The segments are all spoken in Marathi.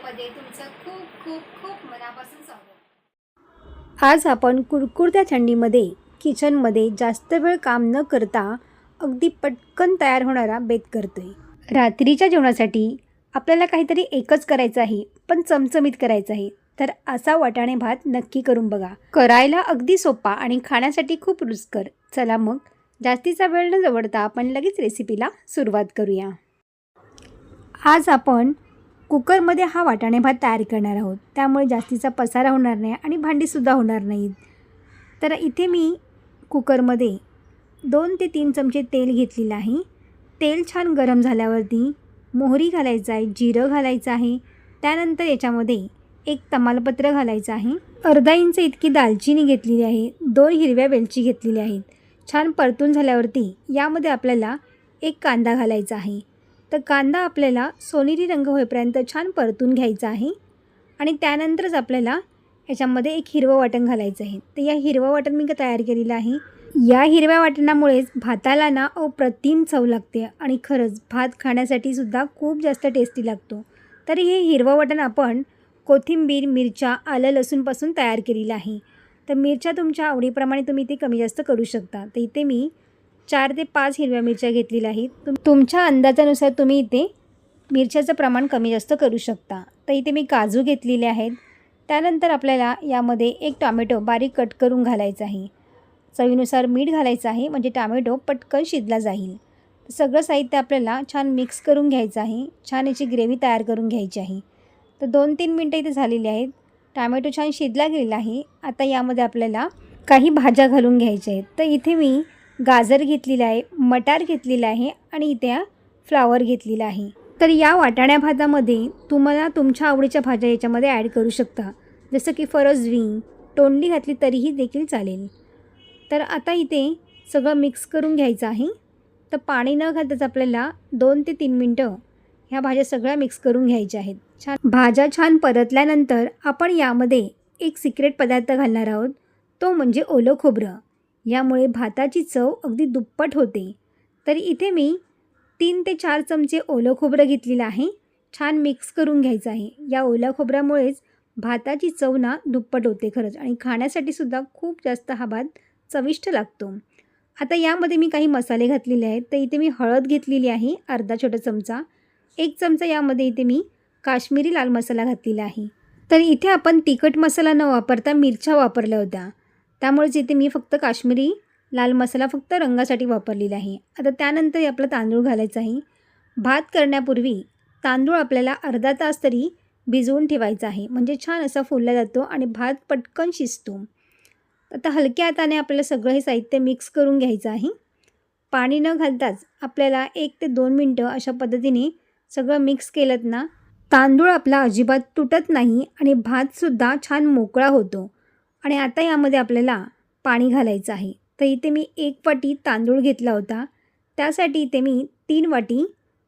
चॅनलमध्ये तुमचं खूप खूप खूप मनापासून स्वागत. आज आपण कुरकुरत्या थंडीमध्ये किचनमध्ये जास्त वेळ काम न करता अगदी पटकन तयार होणारा बेत करतोय. रात्रीच्या जेवणासाठी आपल्याला काहीतरी एकच करायचं आहे पण चमचमीत करायचं आहे तर असा वाटाणे भात नक्की करून बघा. करायला अगदी सोपा आणि खाण्यासाठी खूप रुचकर. चला मग जास्तीचा वेळ न जवळता आपण लगेच रेसिपीला सुरुवात करूया. आज आपण कुकरमध्ये हा वाटाणे भात तयार करणार आहोत. त्यामुळे जास्तीचा पसारा होणार नाही आणि भांडीसुद्धा होणार नाहीत तर इथे मी कुकरमध्ये दोन ते तीन चमचे तेल घेतलेलं आहे. तेल छान गरम झाल्यावरती मोहरी घालायचं आहे जिरं घालायचं आहे. त्यानंतर याच्यामध्ये एक तमालपत्र घालायचं आहे. अर्धा इंच इतकी दालचिनी घेतलेली आहे. दोन हिरव्या वेलची घेतलेली आहेत. छान परतून झाल्यावरती यामध्ये आपल्याला एक कांदा घालायचा आहे. तर कांदा आपल्याला सोनेरी रंग होईपर्यंत छान परतून घ्यायचा आहे. आणि त्यानंतरच आपल्याला ह्याच्यामध्ये एक हिरवं वाटण घालायचं आहे. तर या हिरवं वाटण मी तयार केलेलं आहे. या हिरव्या वाटणामुळेच भाताला ना अप्रतिम चव लागते आणि खरंच भात खाण्यासाठी सुद्धा खूप जास्त टेस्टी लागतो. तर हे हिरवं वाटण आपण कोथिंबीर मिरच्या आलं लसूणपासून तयार केलेलं आहे. तर मिरच्या तुमच्या आवडीप्रमाणे तुम्ही ते कमी जास्त करू शकता. तर इथे मी चार ते पाच हिरव्या मिरच्या घेतलेल्या आहेत. तुमच्या अंदाजानुसार तुम्ही इथे मिरच्याचं प्रमाण कमी जास्त करू शकता. तर इथे मी काजू घेतलेले आहेत. त्यानंतर आपल्याला यामध्ये एक टॉमॅटो बारीक कट करून घालायचा आहे. चवीनुसार मीठ घालायचं आहे म्हणजे टॉमॅटो पटकन शिजला जाईल. सगळं साहित्य आपल्याला छान मिक्स करून घ्यायचं आहे. छान याची ग्रेव्ही तयार करून घ्यायची आहे. तर दोन तीन मिनटं इथे झालेली आहेत. टॅमॅटो छान शिजला गेलेला आहे. आता यामध्ये आपल्याला काही भाज्या घालून घ्यायच्या आहेत. तर इथे मी गाजर घेतलेलं आहे मटार घेतलेलं आहे आणि इथे फ्लावर घेतलेला आहे. तर या वाटाण्या भातामध्ये तुम्हाला तुमच्या आवडीच्या भाज्या याच्यामध्ये ॲड करू शकता. जसं की फरसबी तोंडली घातली तरीही देखील चालेल. तर आता इथे सगळं मिक्स करून घ्यायचं आहे. तर पाणी न घालताच आपल्याला दोन ते तीन मिनटं ह्या भाज्या सगळ्या मिक्स करून घ्यायच्या आहेत. छान. भाज्या छान परतल्यानंतर आपण यामध्ये एक सिक्रेट पदार्थ घालणार आहोत. तो म्हणजे ओलं खोबरं. यामुळे भाताची चव अगदी दुप्पट होते. तर इथे मी तीन ते चार चमचे ओलं खोबरं घेतलेलं आहे. छान मिक्स करून घ्यायचं आहे. या ओल्या खोबऱ्यामुळेच भाताची चव ना दुप्पट होते खरंच आणि खाण्यासाठी सुद्धा खूप जास्त हा भात चविष्ट लागतो. आता यामध्ये मी काही मसाले घातलेले आहेत. तर इथे मी हळद घेतलेली आहे अर्धा छोटा चमचा. एक चमचा यामध्ये इथे मी काश्मीरी लाल मसाला घातलेला आहे. तर इथे आपण तिखट मसाला न वापरता मिरच्या वापरल्या होत्या. त्यामुळे जिथे मी फक्त काश्मीरी लाल मसाला फक्त रंगासाठी वापरलेला आहे. आता त्यानंतर आपला तांदूळ घालायचा आहे. भात करण्यापूर्वी तांदूळ आपल्याला अर्धा तास तरी भिजवून ठेवायचा आहे. म्हणजे छान असा फुलला जातो आणि भात पटकन शिजतो. आता हलक्या हाताने आपल्याला सगळं हे साहित्य मिक्स करून घ्यायचं आहे. पाणी न घालताच आपल्याला एक ते दोन मिनटं अशा पद्धतीने सगळं मिक्स केलं ना तांदूळ आपला अजिबात तुटत नाही आणि भातसुद्धा छान मोकळा होतो. आणि आता यामध्ये आपल्याला पाणी घालायचं आहे. तर इथे मी एक वाटी तांदूळ घेतला होता. त्यासाठी इथे मी तीन वाटी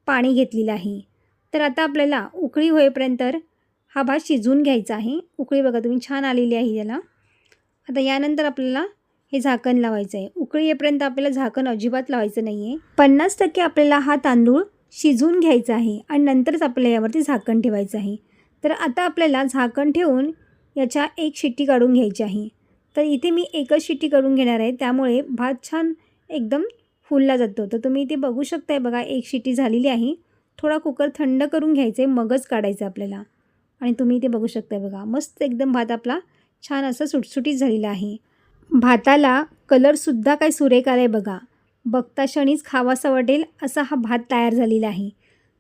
पाणी घेतलेलं आहे. तर आता आपल्याला उकळी होईपर्यंत हा भात शिजवून घ्यायचा आहे. उकळी बघा तुम्ही छान आलेली आहे याला. आता यानंतर आपल्याला हे झाकण लावायचं आहे. उकळी येईपर्यंत आपल्याला झाकण अजिबात लावायचं नाही आहे पन्नास टक्के आपल्याला हा तांदूळ शिजवून घ्यायचा आहे आणि नंतरच आपल्याला यावरती झाकण ठेवायचं आहे. तर आता आपल्याला झाकण ठेवून याच्या एक शिट्टी काढून घ्यायची आहे. तर इथे मी एकच शिट्टी काढून घेणार आहे. त्यामुळे भात छान एकदम फुलला जातो. तर तुम्ही इथे बघू शकताय बघा एक शिट्टी झालेली आहे. थोडा कुकर थंड करून घ्यायचं आहे मगच काढायचं आपल्याला. आणि तुम्ही इथे बघू शकताय बघा मस्त एकदम भात आपला छान असं सुटसुटीत झालेला आहे. भाताला कलरसुद्धा काय सुरेख आला आहे बघा. बघता क्षणीच खावासा वाटेल असा हा भात तयार झालेला आहे.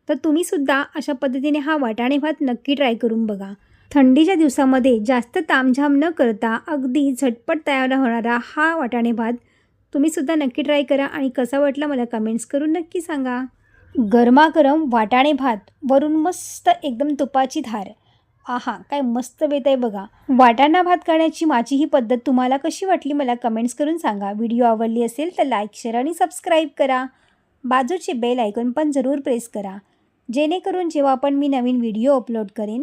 तर तुम्हीसुद्धा अशा पद्धतीने हा वाटाणे भात नक्की ट्राय करून बघा. थंडीच्या दिवसामध्ये जास्त तामझाम न करता अगदी झटपट तयार होणारा हा वाटाणे भात तुम्हीसुद्धा नक्की ट्राय करा आणि कसा वाटला मला कमेंट्स करून नक्की सांगा. गरमागरम वाटाणे भात वरून मस्त एकदम तुपाची धार. आहा काय मस्त बेत आहे बघा. वाटाणा भात करण्याची माझी ही पद्धत तुम्हाला कशी वाटली मला कमेंट्स करून सांगा. व्हिडिओ आवडली असेल तर लाईक शेअर आणि सबस्क्राईब करा. बाजूचे बेल ऐकून पण जरूर प्रेस करा. जेणेकरून जेव्हा पण मी नवीन व्हिडिओ अपलोड करेन